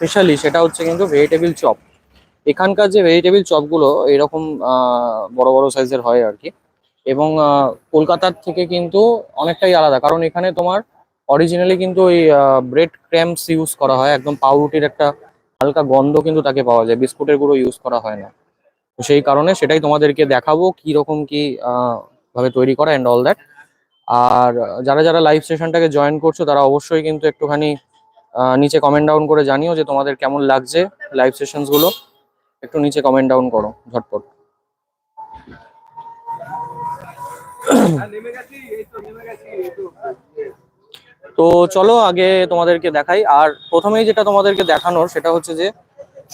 Specially সেটা হচ্ছে কিন্তু ভেজিটেবিল চপ। এখানকার যে ভেজিটেবিল চপগুলো এরকম বড় বড় সাইজের হয় আর কি। এবং কলকাতার থেকে কিন্তু অনেকটাই আলাদা। কারণ এখানে তোমার অরিজিনালি কিন্তু ওই ব্রেড ক্র্যাম্পস ইউজ করা হয়। একদম পাউরুটির একটা হালকা গন্ধ কিন্তু তাকে পাওয়া যায়। বিস্কুটের গুঁড়ো ইউজ করা হয় না। তো সেই কারণে সেটাই তোমাদেরকে দেখাবো কি রকম কি ভাবে তৈরি করা অ্যান্ড অল দ্যাট আর যারা যারা লাইভ সেশনটাকে জয়েন করছ, তারা অবশ্যই কিন্তু একটুখানি নিচে কমেন্ট ডাউন করে জানিও যে তোমাদের কেমন লাগছে লাইভ সেশনসগুলো। একটু নিচে কমেন্ট ডাউন করো, ঝটপট। তো চলো আগে তোমাদেরকে দেখাই। আর প্রথমেই যেটা তোমাদেরকে দেখানোর, সেটা হচ্ছে যে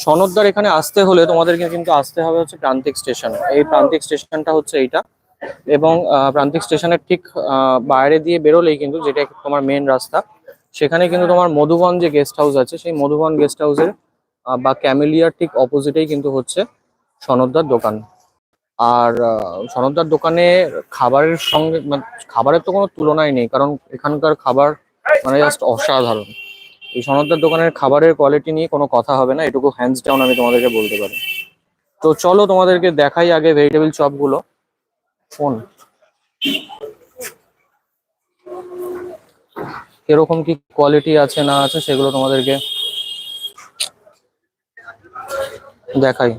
সনদদার এখানে আসতে হলে তোমাদেরকে কিন্তু আসতে হবে হচ্ছে প্রান্তিক স্টেশন। এই প্রান্তিক স্টেশনটা হচ্ছে এইটা। এবং প্রান্তিক স্টেশনের ঠিক বাইরে দিয়ে বেরোলেই কিন্তু যেটা তোমার মেন রাস্তা সেখানে কিন্তু তোমার মধুবন যে গেস্ট হাউস আছে, সেই মধুবন গেস্ট হাউসের বা ক্যামেলিয়ার ঠিক অপোজিটেই কিন্তু হচ্ছে সনদদার দোকান। আর সনদদার দোকানে খাবারের সঙ্গে মানে খাবারের তো কোনো তুলনাই নেই, কারণ এখানকার খাবার মানে জাস্ট অসাধারণ। এই সনদদার দোকানের খাবারের কোয়ালিটি নিয়ে কোনো কথা হবে না, এটুকু হ্যান্ডস ডাউন আমি তোমাদেরকে বলতে পারি। তো চলো তোমাদেরকে দেখাই আগে ভেজিটেবল চপগুলো ফোন। কীরকম কি কোয়ালিটি আছে না আছে সেগুলো তোমাদেরকে দেখাই।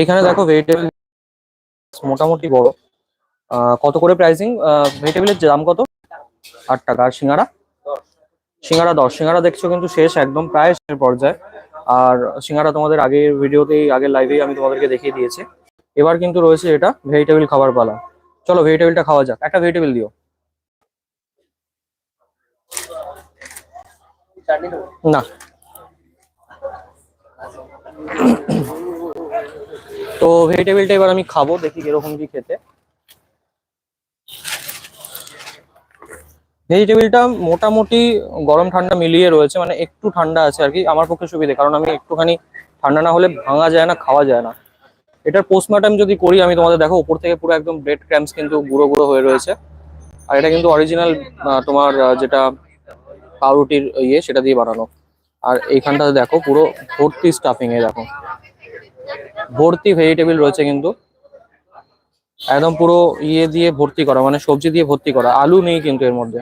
এখানে দেখো ভেজিটেবল মোটামুটি বড়। কত করে প্রাইসিং ভেজিটেবলের দাম কত? আট টাকা। আর সিঙ্গারা? সিঙ্গারা দশ। সিঙ্গারা দেখছ কিন্তু শেষ, একদম প্রায় শেষের পর্যায়ে। আর সিঙ্গারা তোমাদের আগের ভিডিওতেই আগের লাইভেই আমি তোমাদেরকে দেখিয়ে দিয়েছি। এবার কিন্তু রয়েছে এটা ভেজিটেবল খাবার পালা। চলো ভেজিটেবলটা খাওয়া যাক। একটা ভেজিটেবল দিও। না। তো ভেজিটেবিলটা এবার আমি খাব, দেখি কীরকম কি খেতে। ভেজিটেবিলটা মোটামুটি গরম ঠান্ডা মিলিয়ে রয়েছে মানে একটু ঠান্ডা আছে আর কি। আমার পক্ষে সুবিধে, কারণ আমি একটুখানি ঠান্ডা না হলে ভাঙা যায় না, খাওয়া যায় না। এটার পোস্টমার্টাম যদি করি, আমি তোমাদের দেখো, উপর থেকে পুরো একদম ব্রেড ক্র্যাম্পস কিন্তু গুঁড়ো গুঁড়ো হয়ে রয়েছে। আর এটা কিন্তু অরিজিনাল তোমার যেটা পাউরুটির ইয়ে সেটা দিয়ে বানানো। আর এইখানটাতে দেখো, পুরো ভর্তি স্টাফিং এ দেখো। ভর্তি ভেজিটেবিল রয়েছে কিন্তু। একদম পুরো ইয়ে দিয়ে ভর্তি করা মানে সবজি দিয়ে ভর্তি করা। আলু নেই কিন্তু এর মধ্যে।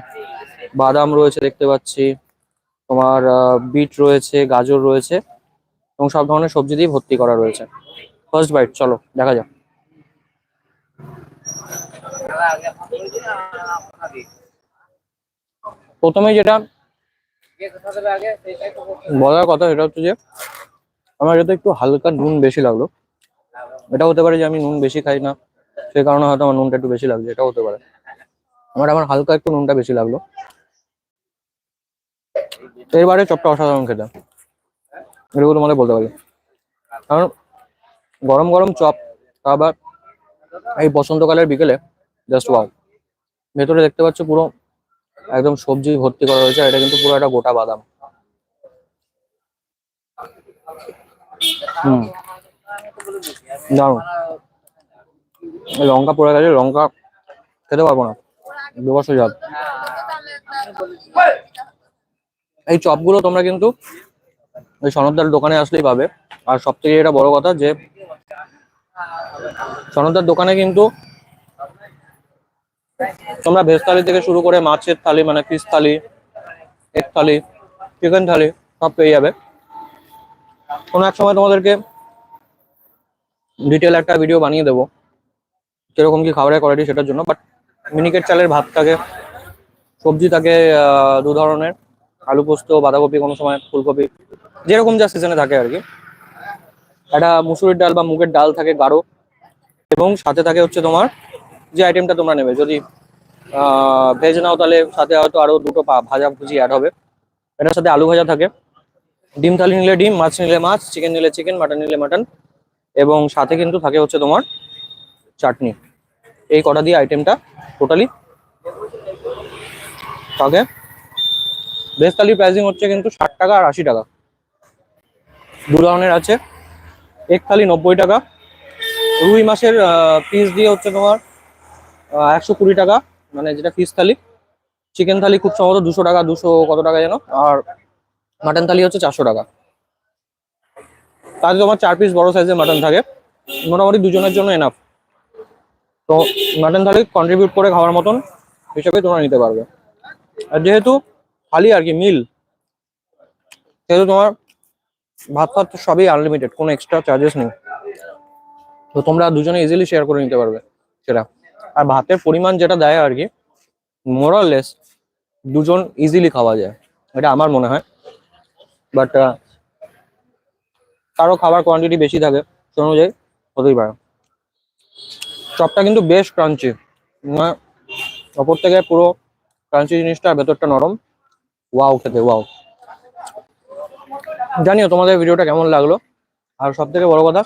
বাদাম রয়েছে দেখতে পাচ্ছি। তোমার বিট রয়েছে, গাজর রয়েছে। এবং সব ধরনের সবজি দিয়ে ভর্তি করা রয়েছে। ফার্স্ট বাইট চলো, দেখা যাক। প্রথমে যেটা বলার কথা সেটা হচ্ছে যে, আমার এটাতে একটু হালকা নুন বেশি লাগল। এটা হতে পারে যে আমি নুন বেশি খাই না সেই কারণে হয়তো আমার নুনটা একটু বেশি লাগছে এটা হতে পারে। আমার আমার হালকা একটু নুনটা বেশি লাগল। তো এবারে চপটা অসাধারণ খেতে। এটুকু তোমাদের বলতে পারি কারণ গরম গরম চপ আবার এই বসন্তকালের বিকেলে জাস্ট ওয়াও ভেতরে দেখতে পাচ্ছ পুরো একদম সবজি ভর্তি করা হয়েছে এটা কিন্তু পুরো একটা গোটা বাদাম। হুম। লঙ্কা পড়ে গেছে, লঙ্কা খেতে পারব না। দুবছর যাক। এই চপগুলো তোমরা কিন্তু ওই সনদদার দোকানে আসলেই পাবে। আর সব থেকে এটা বড় কথা যে সনদদার দোকানে কিন্তু তোমরা ভেজ থালি থেকে শুরু করে মাছের থালি মানে fish thali egg thali chicken thali, সব পেয়ে যাবে। কোনো এক সময় তোমাদেরকে ডিটেল একটা ভিডিও বানিয়ে দেবো, কীরকম কি খাবারের কোয়ালিটি সেটার জন্য বাট মিনিকেট চালের ভাত থাকে, সবজি থাকে দু ধরনের, আলু পোস্ত, বাঁধাকপি কোনো সময়, ফুলকপি, যেরকম যা সিজনে থাকে আর কি। একটা মুসুরির ডাল বা মুগের ডাল থাকে গাঢ়, এবং সাথে থাকে হচ্ছে তোমার যে আইটেমটা তোমরা নেবে। যদি ভেজ নাও তাহলে সাথে হয়তো আরও দুটো ভাজা ভুজি অ্যাড হবে। এটার সাথে আলু ভাজা থাকে। ডিম থালি নিলে ডিম, মাছ নিলে মাছ চিকেন নিলে চিকেন মাটন নিলে মাটন এবং সাথে কিন্তু থাকে হচ্ছে তোমার চাটনি। এই কটা দিয়ে আইটেমটা টোটালি থাকে। ভেজ থালির প্রাইসিং হচ্ছে কিন্তু ষাট টাকা আর আশি টাকা। দু ধরনের আছে। এক থালি নব্বই টাকা। রুই মাছের পিস দিয়ে হচ্ছে তোমার একশো কুড়ি টাকা মানে যেটা ফিস থালি। চিকেন থালি খুব সম্ভবত দুশো টাকা, দুশো কত টাকা যেন। আর মাটন থালি হচ্ছে চারশো টাকা। তাতে তোমার চার পিস বড় সাইজের মাটন থাকে। মোটামুটি দুজনের জন্য এনাফ তো মাটন থালি কন্ট্রিবিউট করে খাওয়ার মতন হিসাবে তোমরা নিতে পারবে। আর যেহেতু থালি আর কি মিল সেহেতু তোমার ভাত ফাত সবই আনলিমিটেড কোনো এক্সট্রা চার্জেস নেই। তো তোমরা দুজনে ইজিলি শেয়ার করে নিতে পারবে সেটা। আর ভাতের পরিমাণ যেটা দেয় আর কি মোরাললেস দুজন ইজিলি খাওয়া যায়, এটা আমার মনে হয়। বাট কারও খাবার কোয়ান্টিটি বেশি থাকে সে অনুযায়ী হতেই পারে। চপটা কিন্তু বেশ ক্রাঞ্চি ওপর থেকে পুরো ক্রাঞ্চি জিনিসটা ভেতরটা নরম। ওয়াও খেতে ওয়াও জানিও তোমাদের ভিডিওটা কেমন লাগল। আর সব থেকে বড় কথা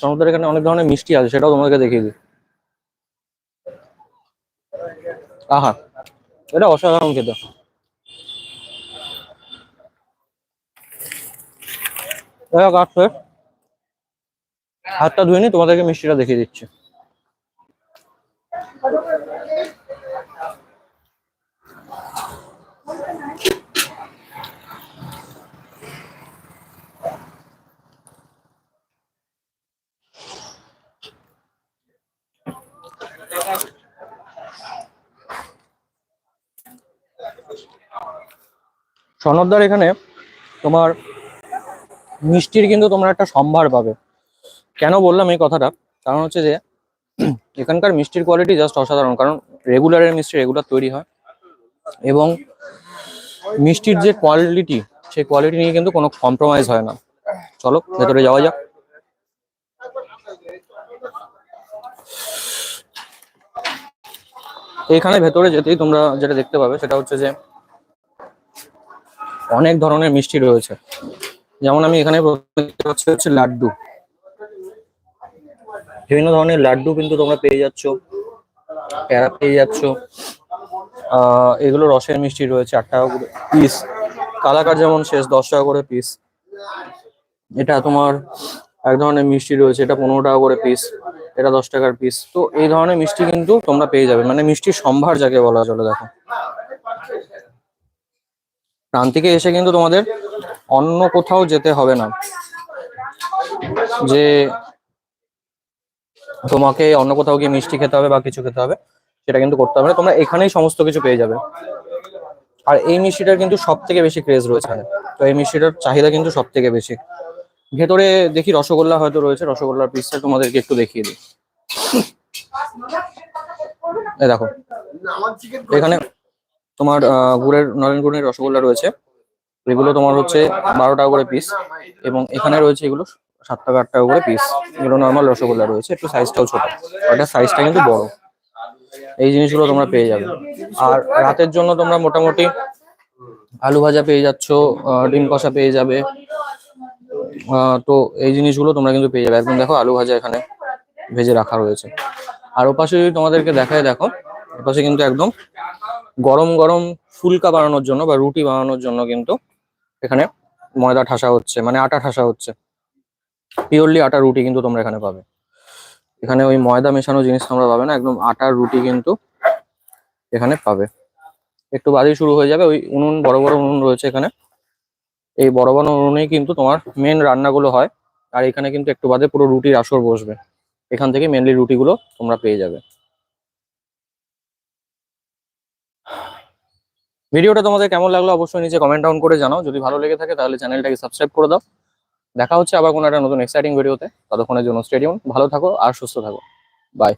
সমুদ্রের এখানে অনেক ধরনের মিষ্টি আছে, সেটাও তোমাদেরকে দেখিয়ে দিই। আহা, এটা অসাধারণ খেতে। হাতটা ধুয়ে নি তোমাদেরকে মিষ্টিটা দেখিয়ে দিচ্ছি। সনদদার এখানে তোমার মিষ্টির কিন্তু তোমরা একটা সম্ভার পাবে। কেন বললাম এই কথাটা? কারণ হচ্ছে যে, এখানকার মিষ্টির কোয়ালিটি জাস্ট অসাধারণ, কারণ রেগুলারের মিষ্টি রেগুলার তৈরি হয়। এবং মিষ্টির যে কোয়ালিটি সেই কোয়ালিটি নিয়ে কিন্তু কোনো কম্প্রোমাইজ হয় না। চলো, ভেতরে যাওয়া যাক। এখানে ভেতরে যেতেই তোমরা যেটা দেখতে পাবে, সেটা হচ্ছে যে অনেক ধরনের মিষ্টি রয়েছে। যেমন আমি এখানে হচ্ছে লাড্ডু। বিভিন্ন ধরনের লাড্ডু কিন্তু তোমরা পেয়ে যাচ্ছ, প্যারা পেয়ে যাচ্ছ। আহ, এগুলো রসের মিষ্টি রয়েছে, আট টাকা করে পিস কালাকার যেমন শেষ, দশ টাকা করে পিস এটা তোমার এক ধরনের মিষ্টি রয়েছে, এটা পনেরো টাকা করে পিস এটা দশ টাকার পিস তো এই ধরনের মিষ্টি কিন্তু তোমরা পেয়ে যাবে। মানে মিষ্টির সম্ভার যাকে বলা চলে, দেখো। প্রান্তিকে এসে কিন্তু তোমাদের অন্য কোথাও যেতে হবে না। যে তোমাকে অন্য কোথাও গিয়ে মিষ্টি খেতে হবে বা কিছু খেতে হবে, সেটা কিন্তু করতে হবে না। তোমরা এখানেই সমস্ত কিছু পেয়ে যাবে। আর এই মিষ্টিটার কিন্তু সব থেকে বেশি ক্রেজ রয়েছে। তো এই মিষ্টিটার চাহিদা কিন্তু সব থেকে বেশি। ভেতরে দেখি রসগোল্লা হয়তো রয়েছে, রসগোল্লার পিসটা তোমাদেরকে একটু দেখিয়ে দিই। দেখো, এখানে তোমার গুড়ের নরেন গুড়ের রসগোল্লা রয়েছে। এগুলো তোমার হচ্ছে বারো টাকা করে পিস এবং এখানে রয়েছে এগুলো সাত টাকা আট টাকা করে পিস এগুলো নর্মাল রসগোল্লা রয়েছে, একটু সাইজটাও ছোট। ওটার সাইজটা কিন্তু বড়। এই জিনিসগুলো তোমরা পেয়ে যাবে। আর রাতের জন্য তোমরা মোটামুটি আলু ভাজা পেয়ে যাচ্ছ ডিম কষা পেয়ে যাবে। তো এই জিনিসগুলো তোমরা কিন্তু পেয়ে যাবে। একদম দেখো আলু ভাজা এখানে ভেজে রাখা রয়েছে। আর ওপাশে যদি তোমাদেরকে দেখায় দেখো ওপাশে কিন্তু একদম গরম গরম ফুলকা বানানোর জন্য বা রুটি বানানোর জন্য কিন্তু এখানে ময়দা ঠাসা হচ্ছে মানে আটা ঠাসা হচ্ছে। পিওরলি আটা রুটি কিন্তু তোমরা এখানে পাবে। এখানে ওই ময়দা মেশানো জিনিস তোমরা পাবে না, একদম আটার রুটি কিন্তু এখানে পাবে। একটু বাদেই শুরু হয়ে যাবে, ওই উনুন, বড় বড় উনুন রয়েছে এখানে। এই বড় বড় উনুনেই কিন্তু তোমার মেন রান্নাগুলো হয়। আর এখানে কিন্তু একটু বাদে পুরো রুটির আসর বসবে। এখান থেকে মেনলি রুটিগুলো তোমরা পেয়ে যাবে। ভিডিওটা তোমাদের কেমন লাগল অবশ্যই নিচে কমেন্ট ডাউন করে জানাও। যদি ভালো লেগে থাকে তাহলে চ্যানেলটাকে সাবস্ক্রাইব করে দাও। দেখা হচ্ছে আবার কোনো একটা নতুন এক্সাইটিং ভিডিওতে ততক্ষণের জন্য স্টেডিয়াম ভালো থাকো আর সুস্থ থাকো। বাই